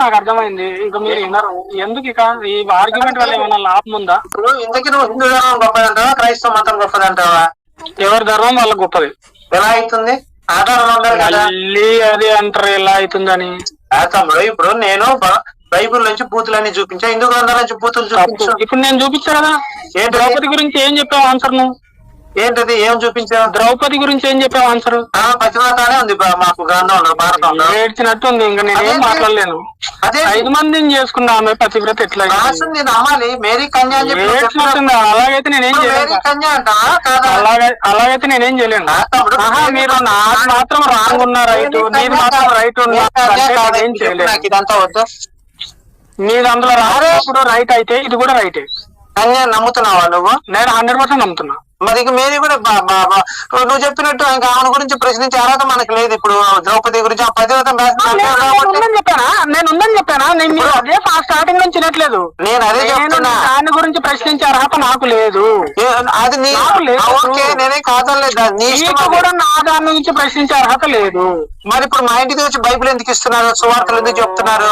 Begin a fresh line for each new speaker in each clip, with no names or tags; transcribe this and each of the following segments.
నాకు అర్థమైంది. ఇంకా మీరు వినరు ఎందుకు ఇక? ఈ ఆర్గ్యుమెంట్ వల్ల ఏమైనా లాభం ఉందా?
ఇప్పుడు ఇంతకీ నువ్వు హిందూ ధర్మం గొప్పదంటావా క్రైస్తవ మతం గొప్పదంటావా
ఎవరి ధర్మం వాళ్ళ గొప్పది.
ఎలా అవుతుంది? ఆధారం ఉండాలి కదా.
మళ్ళీ అది అంటారు ఎలా అవుతుందని.
ఆ తమ్ముడు ఇప్పుడు నేను బ- బైబిల్ నుంచి బూతులన్నీ చూపించా. హిందూ గ్రంథాల నుంచి బూతులు చూపించు.
ఇప్పుడు నేను చూపించా కదా.
ఏంటది?
ద్రౌపది గురించి ఏం చెప్పావు ఆన్సర్ నువ్వు
ఏంటది? ఏం చూపించావు?
ద్రౌపది గురించి ఏం చెప్పావు ఆన్సర్
పతివ్రతానే ఉంది మాకు గ్రంథంలో భారతంలో.
ఏడ్చినట్టు ఉంది ఇంకా నేనేం
అదేంటి?
మాట్లాడలేను.
అదే
ఐదు మందిని చేసుకున్న ఆమె పతివ్రత ఎట్లా?
రాసింది నమ్మాలి మేరీ కన్యా.
ఏడ్చినట్టుంది అలాగైతే నేనేం
ఇప్పుడు
చేయలేను
కన్యా
అలాగే అలాగైతే నేనేం చేయలేను మీరు నాకు మాత్రం రాంగ్ ఉన్న రైట్ మీరు మాత్రం రైట్
కాదా?
ఏం
ఇప్పుడు నాకు ఇదంతా వద్దు.
మీరు అందులో రాసేప్పుడు రైట్ అయితే ఇది కూడా రైటే
కన్యా నమ్ముతున్నావా నువ్వు?
నేను హండ్రెడ్ పర్సెంట్ నమ్ముతున్నా.
మరి ఇక మేరీ కూడా నువ్వు చెప్పినట్టు ఇంకా ఆమె గురించి ప్రశ్నించే అర్హత మనకు లేదు. ఇప్పుడు ద్రౌపది గురించి ఆ పతివ్రతం
చెప్పానా? నేను ఉందని చెప్పానా? నేను అదే స్టార్టింగ్ నుంచి వినట్లేదు.
నేను అదే
నేను
చెప్తున్నా.
దాని గురించి ప్రశ్నించే అర్హత నాకు లేదు.
అది
నాకు
ఓకే నేనే కాదలేదు నీ ఇష్టం
మీకు
అది.
కూడా నా దాని గురించి ప్రశ్నించే అర్హత లేదు.
మరి ఇప్పుడు మా ఇంటికి వచ్చి బైబిల్ ఎందుకు ఇస్తున్నారు? సువార్తలు ఎందుకు చెప్తున్నారు?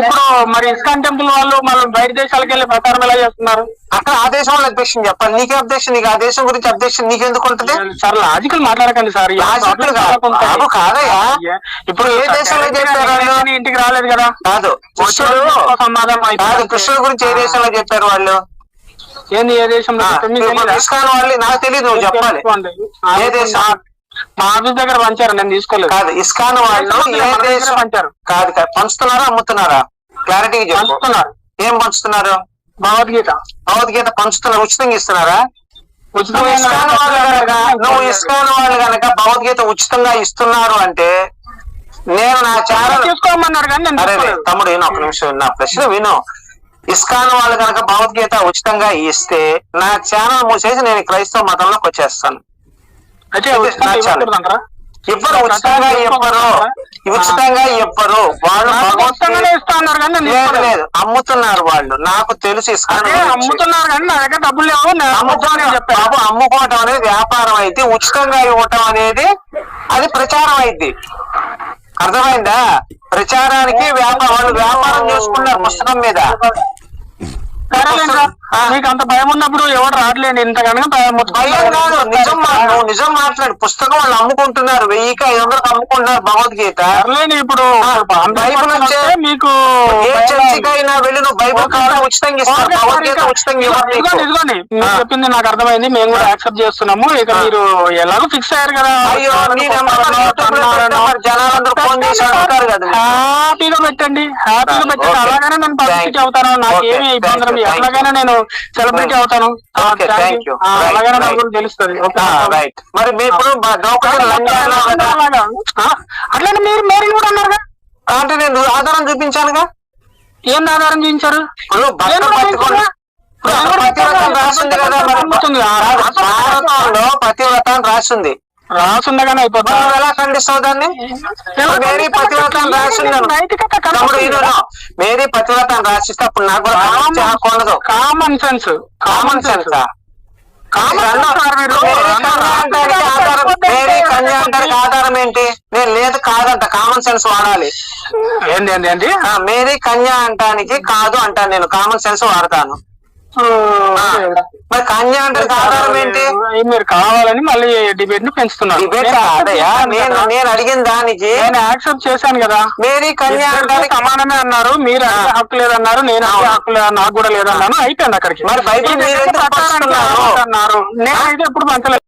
ఇప్పుడు మరి ఇస్కాన్ టెంపుల్ వాళ్ళు మళ్ళీ బయట దేశాలకు వెళ్ళి ప్రచారం ఎలా చేస్తున్నారు?
అక్కడ ఆ దేశం వాళ్ళ అధ్యక్షం చెప్పాలి. నీకే అధ్యక్షం నీకు ఆ దేశం గురించి అధ్యక్షం నీకెందుకు ఉంటది?
సార్ లాజికల్ మాట్లాడకండి సార్. problem
కాదు. కాదయ్యా.
ఇప్పుడు
ఏ దేశంలో?
నేను ఇంటికి రాలేదు కదా.
కాదు. కృష్ణుడు
వచ్చే సమాధానం
కాదు. కృష్ణుడు గురించి ఏ దేశంలో చెప్పారు వాళ్ళు?
ఏంది ఏ దేశంలో చెప్పారు?
ఇస్కాన్ వాళ్ళు నాకు తెలియదు నువ్వు చెప్పాలి. ఏ దేశం?
మా- ఆఫీస్ దగ్గర పంచారు? నేను తీసుకోలేదు.
కాదు ఇస్కాన్ వాళ్ళు ఏ దేశం?
పంచారు.
కాదు కాదు. పంచుతున్నారా అమ్ముతున్నారా? క్లారిటీగా చెప్పు.
పంచుతున్నారు.
ఏం పంచుతున్నారు?
భగవద్గీత.
భగవద్గీత పంచుతున్నారు ఉచితంగా ఇస్తున్నారా? నువ్వు ఇస్కాన్ వాళ్ళు కనుక నువ్వు ఇస్కాన్ వాళ్ళు కనుక భగవద్గీత ఉచితంగా ఇస్తున్నారు అంటే నేను నా ఛానల్
తీసుకోమన్నారు కానీ
అరే. తమ్ముడు విను ఒక నిమిషం నా ప్రశ్న విను ఇస్కాన్ వాళ్ళు కనుక భగవద్గీత ఉచితంగా ఇస్తే నా ఛానల్ మూసేసి నేను క్రైస్తవ మతంలోకి వచ్చేస్తాను
అయితే
నా ఛానల్. ఇవ్వరు ఉచితంగా ఇవ్వరు ఉచితంగా ఇవ్వరు వాళ్ళు
నాకు ఉచితంగానే
భగవద్గీత
ఇస్తా అన్నారు కానీ
లేదు. లేదు. అమ్ముతున్నారు వాళ్ళు. నాకు తెలుసు.
అమ్ముతున్నారు కానీ నా దగ్గర డబ్బులు లేవు నేను అమ్ముతానని చెప్పాను
అమ్ముకోవటం అనేది వ్యాపారం అయితే ఉచితంగా ఇవ్వటం అనేది అది ప్రచారం అయింది. అర్థమైందా? ప్రచారానికి వ్యాపారం వాళ్ళు వ్యాపారం చేసుకున్నారు పుస్తకం మీద.
మీకు అంత భయం ఉన్నప్పుడు ఎవరు రావట్లేదు ఇంత కనుక
నిజం నువ్వు నిజం మాట్లాడు. పుస్తకం వాళ్ళు అమ్ముకుంటున్నారు వెయ్యికి ఐదు వందలకు అమ్ముకుంటున్నారు భగవద్గీత.
ఇప్పుడు
బైబిల్ నుంచే
మీకు
ఏ చర్చికైనా వెళ్ళి నువ్వు బైబిల్ కావాలా ఉచితంగా భగవద్గీత ఉచితంగా నీకు.
ఇదిగోండి. మీరు. చెప్పింది నాకు అర్థమైంది మేము కూడా యాక్సెప్ట్ చేస్తున్నాము. ఇక. మీరు ఎలాగో ఫిక్స్ అయ్యారు కదా
అయ్యో జనాలందరూ ఫోన్ చేసి అడుగుతారు కదా.
హ్యాపీగా పెట్టండి హ్యాపీగా పెట్టండి. అలాగనే నేను
you.
అవుతాను నాకేమీ
Okay,
ఇబ్బంది. ఎట్లాగైనా నేను సెలబ్రిటీ. అవుతాను. నాకు. కూడా తెలుస్తుంది.
రైట్ మరి మీ ఇప్పుడు
అలాగా. అట్లనే మీరు మేరీ కూడా అన్నారుగా?
అంటే నేను ఆధారం చూపించానుగా?
ఏం ఆధారం చూపించారు.
రాసింది కదా భారతంలో పతివ్రతం రాసింది.
రాసుండగానే అయిపోతా
మరి నువ్వు ఎలా ఖండిస్తావు దాన్ని? మేరీ పతివ్రతం రాసిందను
నైతికత
తమ్ముడు మేరీ పతివ్రతం రాసిస్తే అప్పుడు నాకు కూడా ఖండించే హక్కు ఉండదు.
Common sense.
Common sense? Mary కన్యా అంటానికి ఆధారం. ఏంటి? నేను లేదు కాదంట. కామన్ సెన్స్ వాడాలి. ఆ, మేరీ కన్యా అంటానికి కాదు అంటాను నేను. కామన్ సెన్స్ వాడతాను. మరి కన్యా అంటే ఆధారం ఏంటి?
మీరు కావాలని మళ్ళీ డిబేట్ని పెంచుతున్నారు నేను
నేను. నేను అడిగిన దానికి
నేను యాక్సెప్ట్ చేశాను కదా.
మేరీ కన్యా అంటానికి
సమానమే అన్నారు. మీరు హక్కు లేదన్నారు. నేను హక్కు లేదు నాకు కూడా లేదన్నాను. అయిపోయింది అక్కడికి.
మరి బైబిల్ మీరు?
అన్నారు నేనైతే ఎప్పుడు పంచలేదు